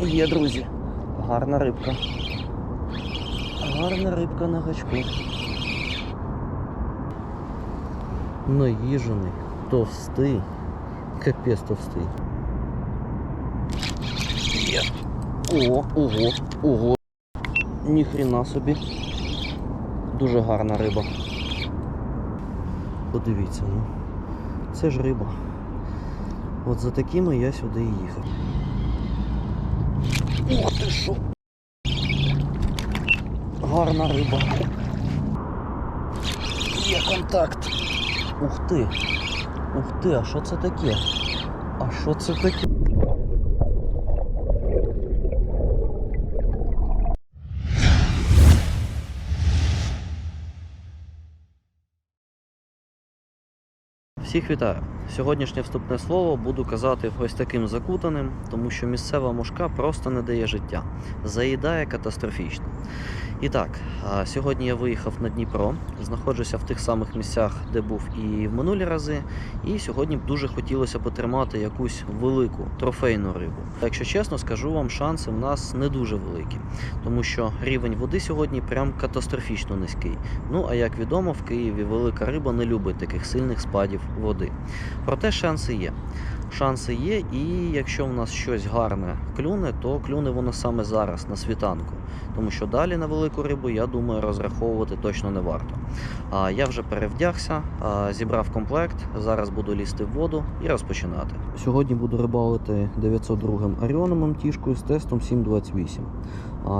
Є, друзі. Гарна рибка. Гарна рибка на гачку. Наїжений, товстий. Капець товстий. Є. О, ого, ого. Ніхрена собі. Дуже гарна риба. Подивіться, ну. Це ж риба. От за такими я сюди і їхав. О, ти що? Гарна риба. Є контакт. Ух ти. Ух ти, а що це таке? А що це таке? Всіх вітаю! Сьогоднішнє вступне слово буду казати ось таким закутаним, тому що місцева мушка просто не дає життя, заїдає катастрофічно. І так, сьогодні я виїхав на Дніпро, знаходжуся в тих самих місцях, де був і в минулі рази. І сьогодні б дуже хотілося потримати якусь велику трофейну рибу. Якщо чесно, скажу вам, шанси в нас не дуже великі, тому що рівень води сьогодні прям катастрофічно низький. Ну а як відомо, в Києві велика риба не любить таких сильних спадів води. Проте шанси є. Шанси є, і якщо в нас щось гарне клюне, то клюне воно саме зараз, на світанку. Тому що далі на велику рибу, я думаю, розраховувати точно не варто. А я вже перевдягся, зібрав комплект, зараз буду лізти в воду і розпочинати. Сьогодні буду рибалити 902 аріономом тішкою з тестом 728.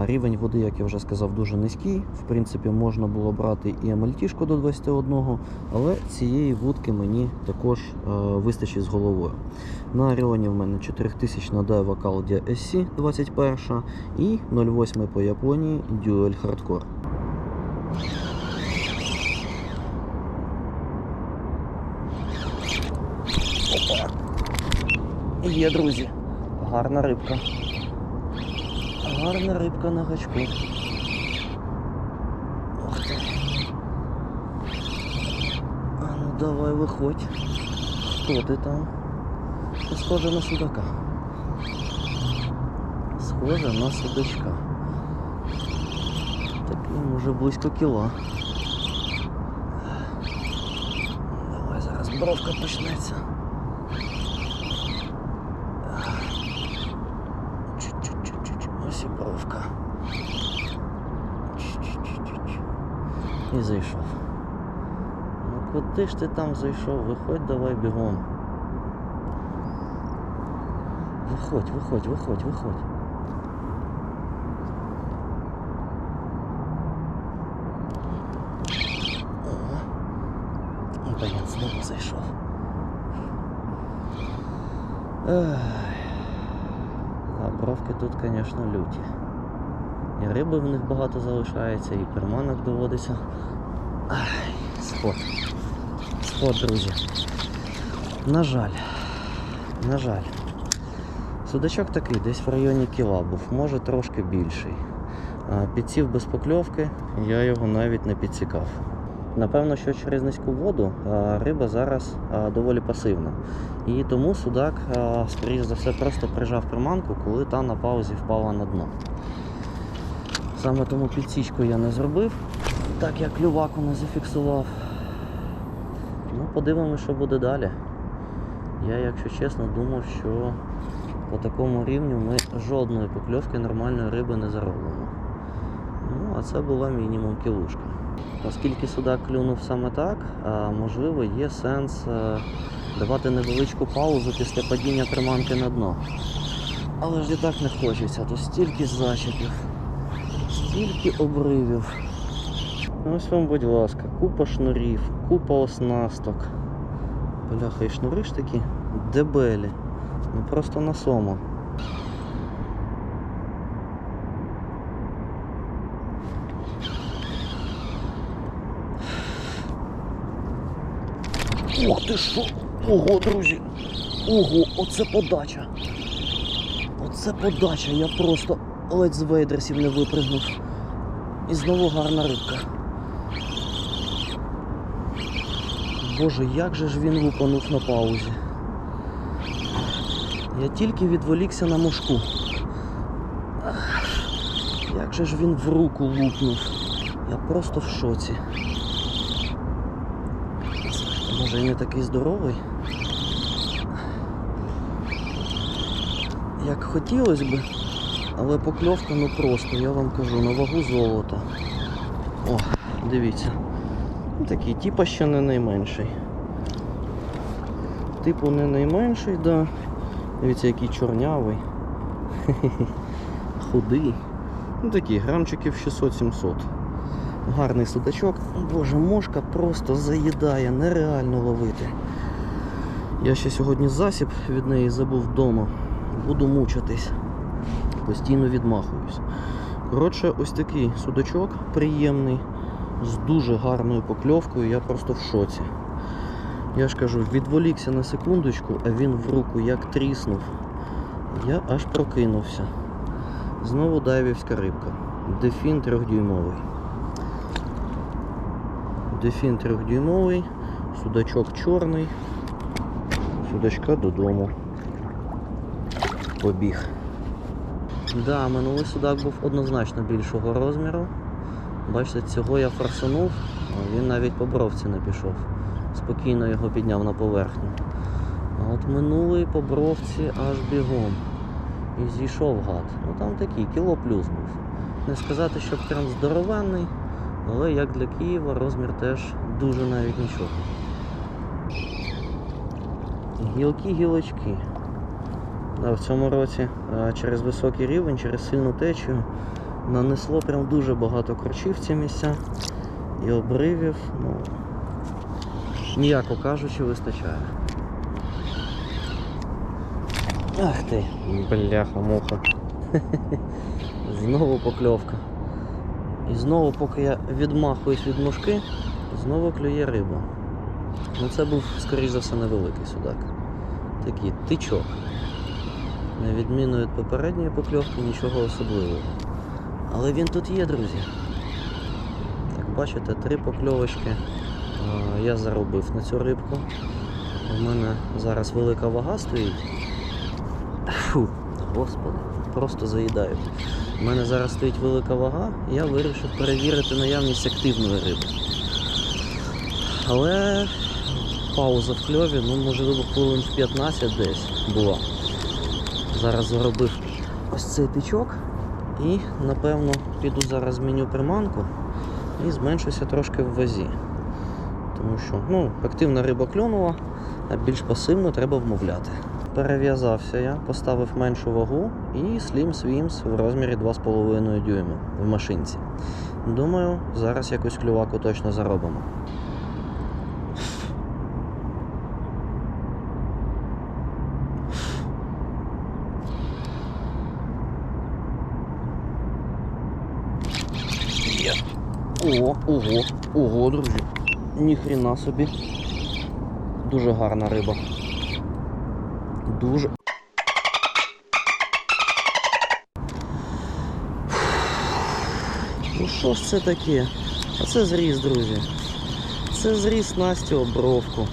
Рівень води, як я вже сказав, дуже низький. В принципі, можна було брати і MLT до 21, але цієї вудки мені також е, вистачить з головою. На Оріоні в мене 4000 на Daiwa Caldia SC 21 і 08 по Японії Dual Hardcore. Є, друзі. Гарна рибка. Гарна рибка на гачку. Ох ти. А ну давай виходь. Хто ти там? Ти схоже на судака. Схоже на судачка. Такий може близько кіла. Давай зараз бровка почнеться. І зайшов. Ну куди ж ти там зайшов? Виходь давай бігом. Виходь, виходь, виходь, виходь. Блін, знову зайшов. А бровки тут, звісно, люті. І риби в них багато залишається, і перманок доводиться. Ай, сход. Сход, друзі. На жаль. На жаль. Судачок такий, десь в районі кіла був, може трошки більший. Підсів без покльовки, я його навіть не підсікав. Напевно, що через низьку воду риба зараз доволі пасивна. І тому судак, скоріш за все, просто прижав приманку, коли та на паузі впала на дно. Саме тому підсічку я не зробив, так як клюваку не зафіксував. Ну, подивимося, що буде далі. Я, якщо чесно, думав, що по такому рівню ми жодної покльовки нормальної риби не заробимо. Ну, а це була мінімум кілушка. Оскільки судак клюнув саме так, можливо, є сенс е, давати невеличку паузу після падіння приманки на дно. Але ж і так не хочеться, то стільки зачепів, стільки обривів. Ось вам, будь ласка, купа шнурів, купа оснасток. Бляха, і шнури ж такі дебелі. Ну просто на сому. Ох ти що! Ого, друзі! Ого, оце подача! Оце подача, я просто ледь з вейдерсів не випрыгнув. І знову гарна рибка. Боже, як же ж він лупанув на паузі. Я тільки відволікся на мушку. Як же ж він в руку лупнув? Я просто в шоці. Може не такий здоровий. Як хотілося б, але покльовка ну просто, я вам кажу, на вагу золота. О, дивіться. Ну, Такий, типа ще не найменший. Типу не найменший, да. Дивіться, який чорнявий. Худий. Ну такий, грамчиків 600-700. Гарний судачок. Боже, мошка просто заїдає, нереально ловити. Я ще сьогодні засіб від неї забув вдома. Буду мучитись. Постійно відмахуюсь. Коротше, ось такий судачок приємний, з дуже гарною покльовкою, я просто в шоці. Я ж кажу, відволікся на секундочку, а він в руку як тріснув. Я аж прокинувся. Знову дайвівська рибка. Дефін трьохдюймовий. Дефін трьохдюймовий, судачок чорний, судачка додому. Побіг. Да, минулий судак був однозначно більшого розміру. Бачите, цього я форсунув, він навіть по бровці не пішов. Спокійно його підняв на поверхню. А от минулий по бровці аж бігом. І зійшов гад. Ну там такий, кіло плюс був. Не сказати, що прям здоровенний, але як для Києва розмір теж дуже навіть нічого. Гілки гілочки. Да, в цьому році е, через високий рівень, через сильну течію нанесло прям дуже багато корчів в ці місця і обривів, ну, ніяко кажучи, вистачає. Ах ти, бляха муха. Знову покльовка. І знову, поки я відмахуюсь від мушки, знову клює риба. Ну це був, скоріш за все, невеликий судак. Такий тичок. На відміну від попередньої покльовки, нічого особливого. Але він тут є, друзі. Як бачите, три покльовочки я заробив на цю рибку. У мене зараз велика вага стоїть. Фу, господи, просто заїдаю. У мене зараз стоїть велика вага, я вирішив перевірити наявність активної риби. Але пауза в кльові, ну можливо хвилин в 15 десь була. Зараз заробив ось цей тичок і напевно піду зараз зміню приманку і зменшуся трошки в вазі. Тому що ну, активна риба клюнула, а більш пасивно треба вмовляти. Перев'язався я, поставив меншу вагу і Slim Swims в розмірі 2,5 дюйма в машинці. Думаю, зараз якусь клюваку точно заробимо. Є. О, ого, ого, друзі. Ніхрена собі. Дуже гарна риба. Дуже. Ну що ж це таке? А це зріз, друзі. Це зріз Насті обровку.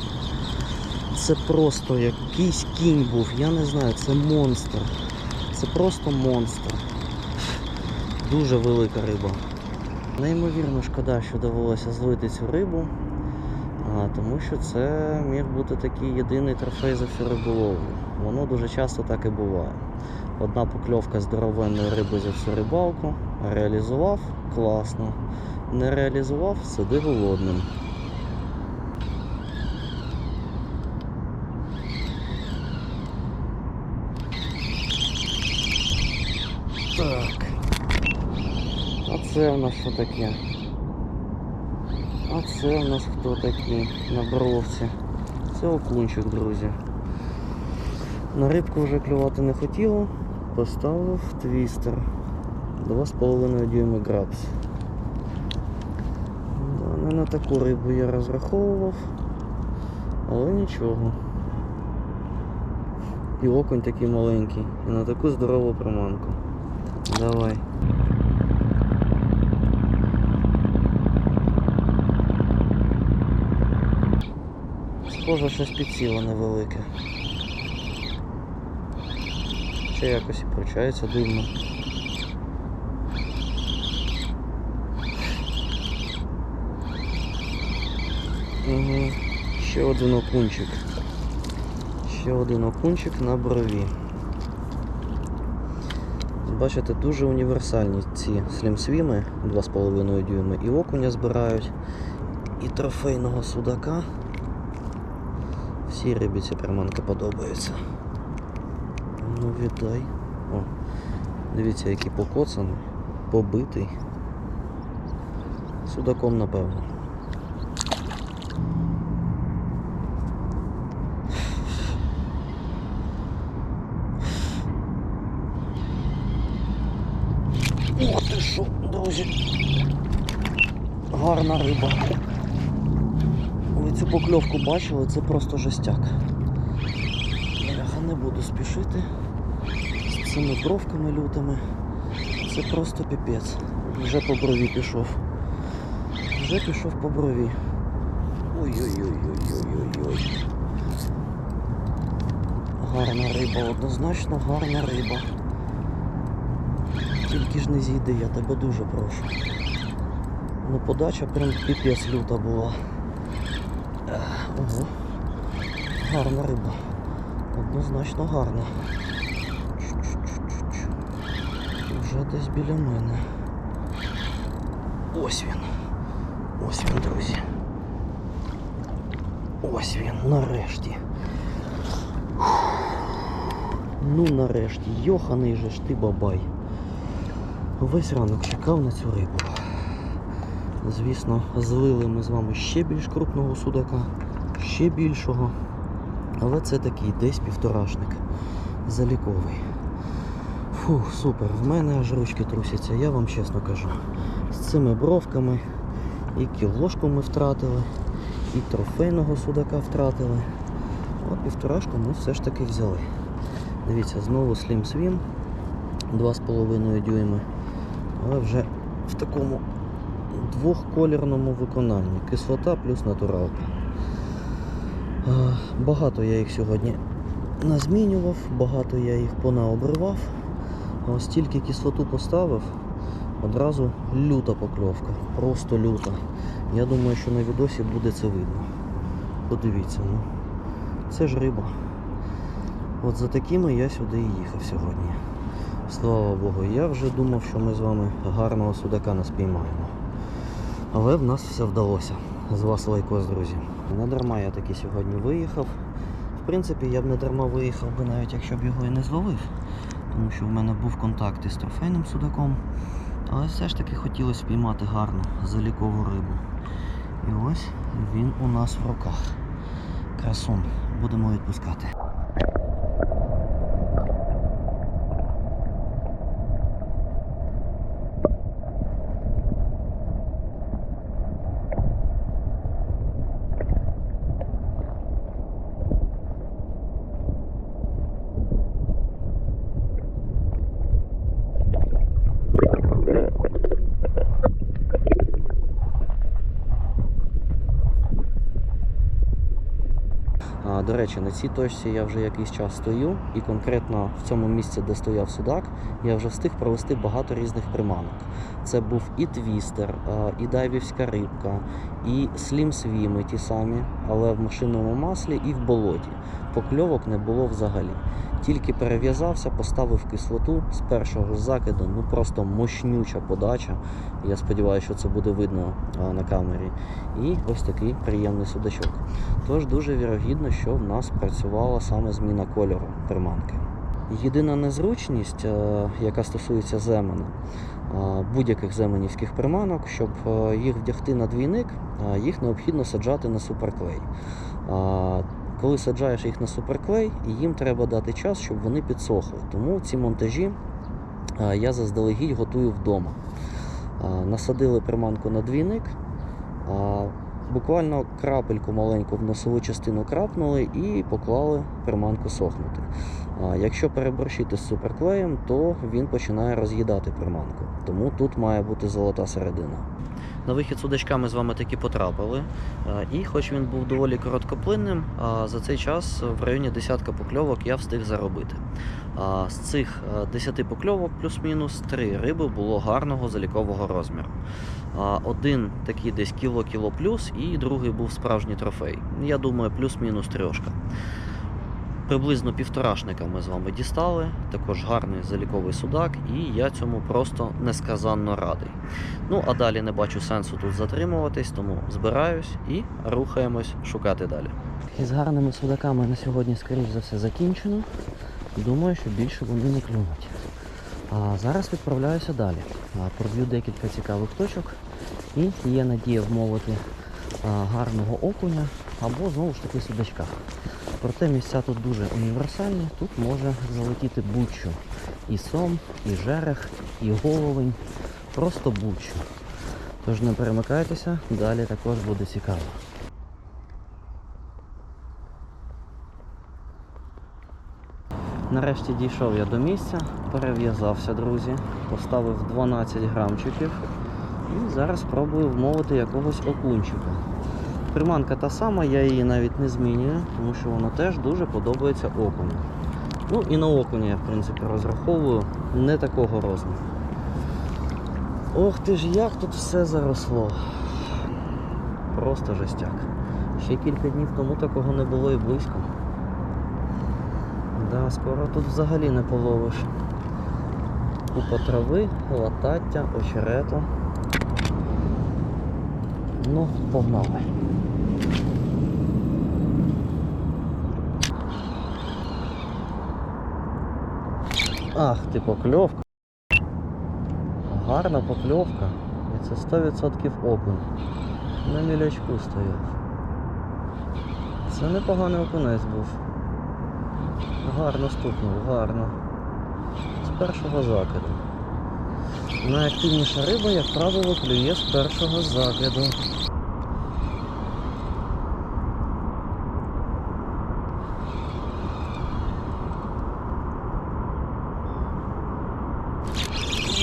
Це просто якийсь кінь був, я не знаю, це монстр. Це просто монстр. Дуже велика риба. Неймовірно шкода, що довелося злити цю рибу, тому що це міг бути такий єдиний трофей за всю риболовлю. Воно дуже часто так і буває. Одна покльовка здоровенної риби за всю рибалку, реалізував класно, не реалізував сиди голодним. Так. А це в нас що таке? А це в нас хто такий на бровці? Це окунчик, друзі. На рибку вже клювати не хотіло, поставив твістер. 2,5 дюйми грабс. Да, не на таку рибу я розраховував, але нічого. І окунь такий маленький, і на таку здорову приманку. Давай. Схоже, щось підсіло невелике. Ще якось і пручається дивно. Угу. Ще один окунчик. Ще один окунчик на брові. Бачите, дуже універсальні ці слімсвіми, 2,5 дюйми, і окуня збирають, і трофейного судака. Всі рибі ця приманка подобається. Ну віддай. О, дивіться, який покоцаний, побитий. Судаком, напевно. Ух ти що, друзі. Гарна риба. Цю покльовку бачили, це просто жестяк. Бляха, не буду спішити з цими бровками лютими. Це просто піпець. Вже по брові пішов. Вже пішов по брові. Ой-ой-ой-ой-ой-ой. Гарна риба, однозначно гарна риба. Тільки ж не зійди, я тебе дуже прошу. Ну подача прям піпець люта була. Ого. Гарна риба. Однозначно гарна. Вже десь біля мене. Ось він. Ось він, друзі. Ось він, нарешті. Ну нарешті, йоханий же ж ти бабай. Весь ранок чекав на цю рибу. Звісно, злили ми з вами ще більш крупного судака, ще більшого. Але це такий десь півторашник. Заліковий. Фух, супер, в мене аж ручки трусяться, я вам чесно кажу. З цими бровками і кілошку ми втратили, і трофейного судака втратили. От півторашку ми все ж таки взяли. Дивіться, знову Slim Swim 2,5 дюйми, але вже в такому двохколірному виконанні. Кислота плюс натуралка. Багато я їх сьогодні назмінював, багато я їх понаобривав. Ось тільки кислоту поставив, одразу люта покльовка. Просто люта. Я думаю, що на відосі буде це видно. Подивіться, ну. Це ж риба. От за такими я сюди і їхав сьогодні. Слава Богу, я вже думав, що ми з вами гарного судака не спіймаємо. Але в нас все вдалося. З вас лайкос, друзі. Не дарма я таки сьогодні виїхав. В принципі, я б не дарма виїхав би навіть якщо б його і не зловив. Тому що в мене був контакт із трофейним судаком. Але все ж таки хотілося спіймати гарну залікову рибу. І ось він у нас в руках. Красун. Будемо відпускати. А, До речі, на цій точці я вже якийсь час стою, і конкретно в цьому місці, де стояв судак, я вже встиг провести багато різних приманок. Це був і твістер, і дайвівська рибка, і слім-свіми ті самі, але в машинному маслі і в болоті. Покльовок не було взагалі. Тільки перев'язався, поставив кислоту з першого закиду, ну просто мощнюча подача. Я сподіваюся, що це буде видно на камері. І ось такий приємний судачок. Тож дуже вірогідно, що в нас працювала саме зміна кольору приманки. Єдина незручність, е, яка стосується земена, е, будь-яких земенівських приманок, щоб е, їх вдягти на двійник, їх необхідно саджати на суперклей. Е, Коли саджаєш їх на суперклей, їм треба дати час, щоб вони підсохли. Тому ці монтажі е, я заздалегідь готую вдома. Е, Насадили приманку на двійник, буквально крапельку маленьку в носову частину крапнули і поклали приманку сохнути. Якщо переборщити з суперклеєм, то він починає роз'їдати приманку. Тому тут має бути золота середина. На вихід судачка ми з вами таки потрапили. Е, І хоч він був доволі короткоплинним, за цей час в районі десятка покльовок я встиг заробити. А з цих е, 10 покльовок плюс-мінус три риби було гарного залікового розміру. Один такий десь кіло-кіло плюс, і другий був справжній трофей. Я думаю, плюс-мінус трьошка. Приблизно півторашника ми з вами дістали, також гарний заліковий судак, і я цьому просто несказанно радий. Ну а далі не бачу сенсу тут затримуватись, тому збираюсь і рухаємось шукати далі. Із гарними судаками на сьогодні, скоріш за все, закінчено. Думаю, що більше вони не клюнуть. А зараз відправляюся далі. Проб'ю декілька цікавих точок і є надія вмовити гарного окуня або знову ж таки судачка. Проте місця тут дуже універсальні, тут може залетіти будь-що. І сом, і жерех, і головень, просто будь-що. Тож не перемикайтеся, далі також буде цікаво. Нарешті дійшов я до місця, перев'язався, друзі, поставив 12 грамчиків і зараз спробую вмовити якогось окунчика. Приманка та сама, я її навіть не змінюю, тому що вона теж дуже подобається окуню. Ну і на окуня я в принципі розраховую не такого розміру. Ох ти ж, як тут все заросло. Просто жестяк. Ще кілька днів тому такого не було і близько. Да, скоро тут взагалі не половиш. Купа трави, латаття, очерету. Ну, погнали. Ах, ти покльовка. Гарна покльовка. І це 100% окунь. На мілячку стояв. Це непоганий окунець був. Гарно стукнув, гарно. З першого закиду. Найактивніша риба, як правило, клює з першого закиду.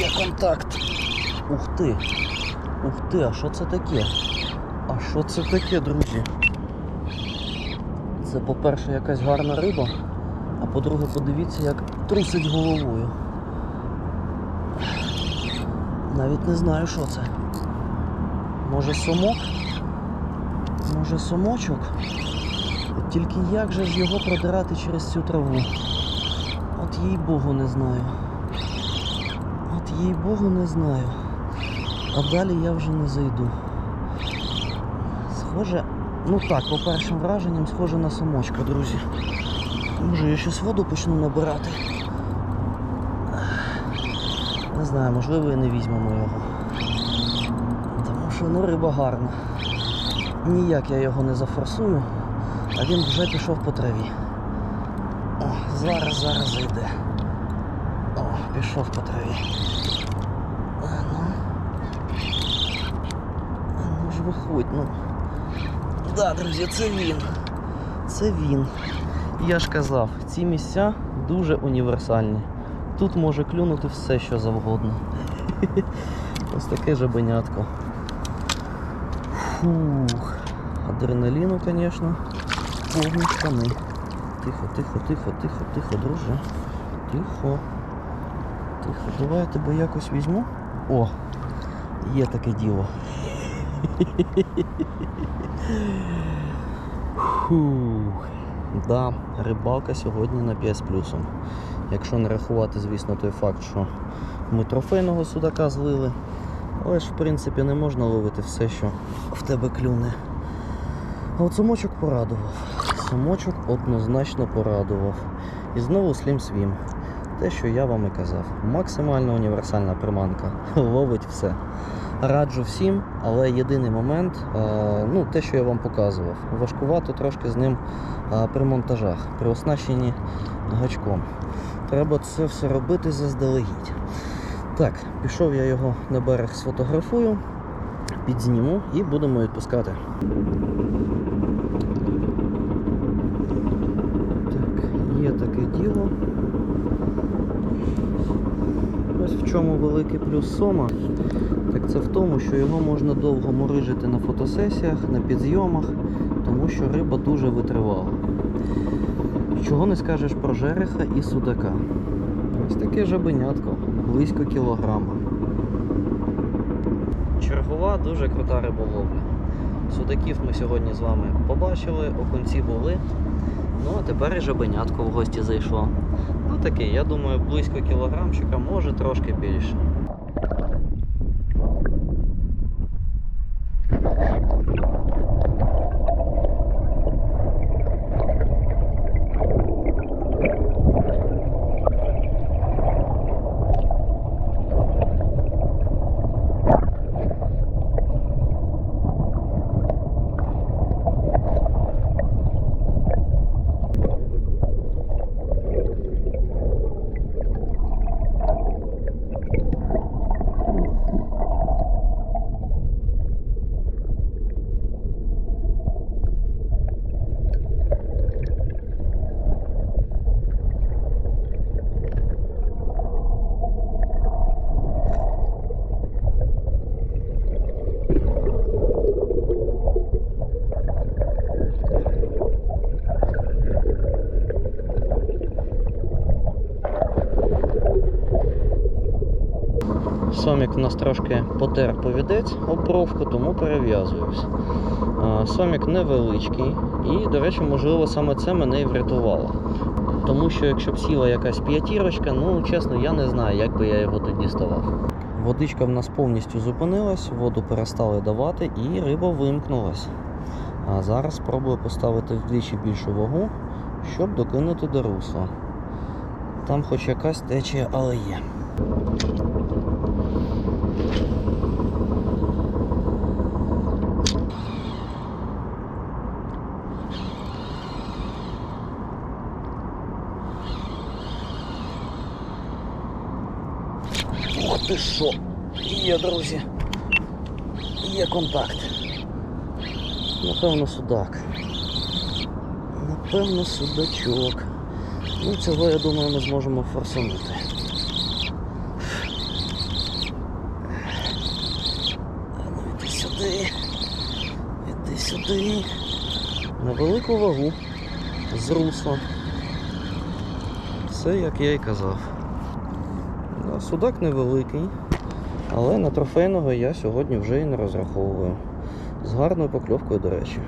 Є контакт. Ух ти. Ух ти, а що це таке? А що це таке, друзі? Це, по-перше, якась гарна риба, а по-друге, подивіться, як трусить головою. Навіть не знаю, що це. Може сомок? Може сомочок? От тільки як же ж його продирати через цю траву? От їй Богу не знаю. От їй Богу не знаю. А далі я вже не зайду. Схоже, ну так, по першим враженням, схоже на самочка, друзі. Може я щось воду почну набирати. Не знаю, можливо і не візьмемо його. Тому що ну риба гарна. Ніяк я його не зафорсую, а він вже пішов по траві. О, зараз, зараз зайде. О, пішов по траві. А, ну. Ну виходь, ну. Да, друзі, це він. Це він. Я ж казав, ці місця дуже універсальні. Тут може клюнути все, що завгодно. Ось таке жабенятко. Фух. Адреналіну, звісно, повні штани. Тихо, тихо, тихо, тихо, тихо, друже. Тихо. Тихо. Давай я тебе якось візьму. О! Є таке діло. Фух. Да, рибалка сьогодні на 5 з плюсом. Якщо не рахувати, звісно, той факт, що ми трофейного судака злили. Але ж в принципі не можна ловити все, що в тебе клюне. А от сумочок порадував. Сумочок однозначно порадував. І знову слім свім. Те, що я вам і казав. Максимально універсальна приманка. Ловить все. Раджу всім, але єдиний момент, е, ну те, що я вам показував, важкувато трошки з ним е, при монтажах, при оснащенні гачком. Треба це все робити заздалегідь. Так, пішов я його на берег сфотографую, підзніму і будемо відпускати. Так, є таке діло. Ось в чому великий плюс сома, це в тому, що його можна довго морижити на фотосесіях, на підйомах, тому що риба дуже витривала. Чого не скажеш про жереха і судака. Ось таке жабенятко, близько кілограма. Чергова дуже крута риболовля. Судаків ми сьогодні з вами побачили, окунці були. Ну а тепер і жабенятко в гості зайшло. Ну такий, я думаю, близько кілограмчика, може трошки більше. Сомік у нас трошки потер повідець обровку, тому перев'язуюсь. Сомік невеличкий і, до речі, можливо, саме це мене і врятувало. Тому що якщо б сіла якась п'ятірочка, ну чесно, я не знаю, як би я його тут діставав. Водичка в нас повністю зупинилась, воду перестали давати і риба вимкнулась. А зараз спробую поставити вдвічі більшу вагу, щоб докинути до русла. Там хоч якась течія, але є. Ух ти що! Є, друзі. Є контакт. Напевно, судак. Напевно, судачок. Ну, цього, я думаю, ми зможемо форсанути. А ну іди сюди. Іди сюди. На велику вагу. З русла. Все, як я і казав. Да, Судак невеликий, але на трофейного я сьогодні вже і не розраховую. З гарною покльовкою, до речі.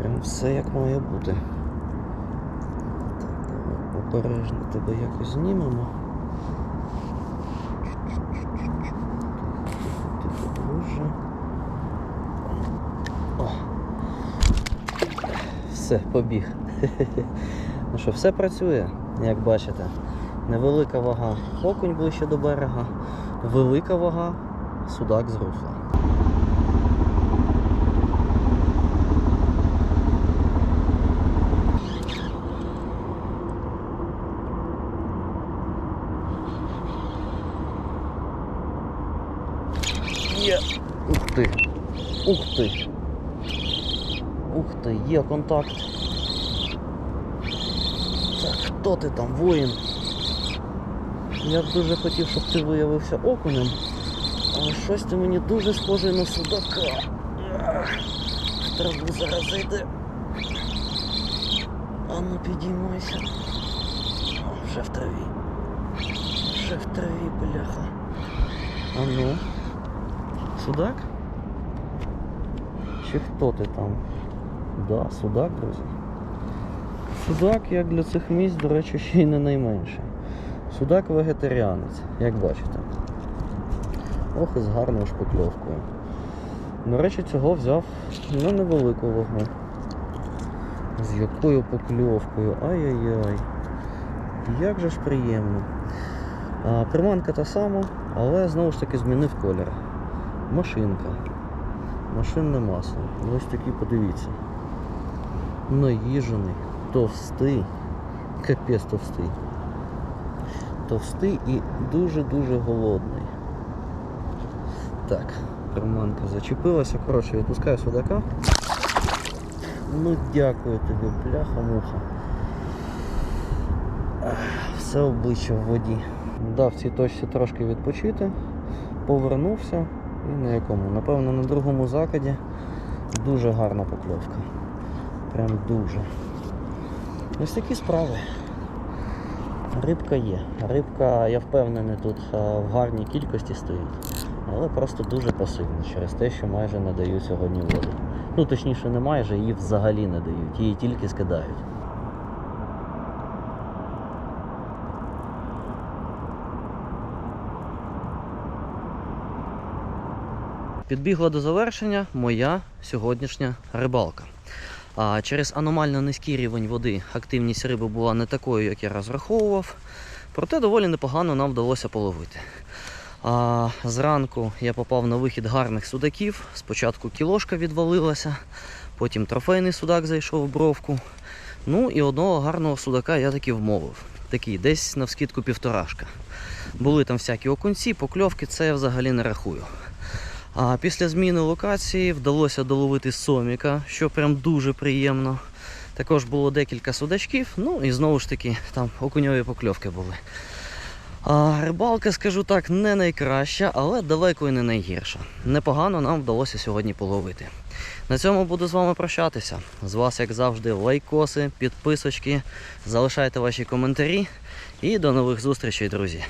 Прям все як має бути. Так, давай обережно тебе якось знімемо. О. Все, побіг. Ну що, все працює, як бачите. Невелика вага окунь ближче до берега, велика вага судак з русла. Є. Ух ти. Ух ти. Ух ти, є контакт. Так, хто ти там, воїн? Я б дуже хотів, щоб ти виявився окунем, але щось ти мені дуже схожий на судака. Траву зараз зайде. А ну підіймайся. Вже в траві. Вже в траві, бляха. А ну. Судак? Чи хто ти там? Да, судак, друзі. Судак, як для цих місць, до речі, ще й не найменший. Судак вегетаріанець, як бачите. Ох, і з гарною шпакльовкою. До речі, цього взяв на невелику вагу. З якою покльовкою? Ай-яй-яй. Як же ж приємно. А, приманка та сама, але знову ж таки змінив колір. Машинка. Машинне масло. Ось такий, подивіться. Наїжений, товстий. Капець товстий товстий і дуже-дуже голодний. Так, приманка зачепилася. Коротше, відпускаю судака. Ну дякую тобі, бляха-муха. Все обличчя в воді. Дав цій точці трошки відпочити, повернувся І на якому? Напевно, на другому закиді дуже гарна покльовка. Прям дуже. Ось такі справи. Рибка є. Рибка, я впевнений, тут в гарній кількості стоїть. Але просто дуже пасивно через те, що майже не дають сьогодні воду. Ну, точніше, не майже, її взагалі не дають, її тільки скидають. Підбігла до завершення моя сьогоднішня рибалка. А через аномально низький рівень води активність риби була не такою, як я розраховував. Проте доволі непогано нам вдалося половити. А зранку я попав на вихід гарних судаків. Спочатку кілошка відвалилася, потім трофейний судак зайшов в бровку. Ну і одного гарного судака я таки вмовив. Такий, десь навскидку півторашка. Були там всякі окунці, покльовки, це я взагалі не рахую. А після зміни локації вдалося доловити соміка, що прям дуже приємно. Також було декілька судачків, ну і знову ж таки там окуньові покльовки були. А рибалка, скажу так, не найкраща, але далеко і не найгірша. Непогано нам вдалося сьогодні половити. На цьому буду з вами прощатися. З вас, як завжди, лайкоси, підписочки, залишайте ваші коментарі і до нових зустрічей, друзі.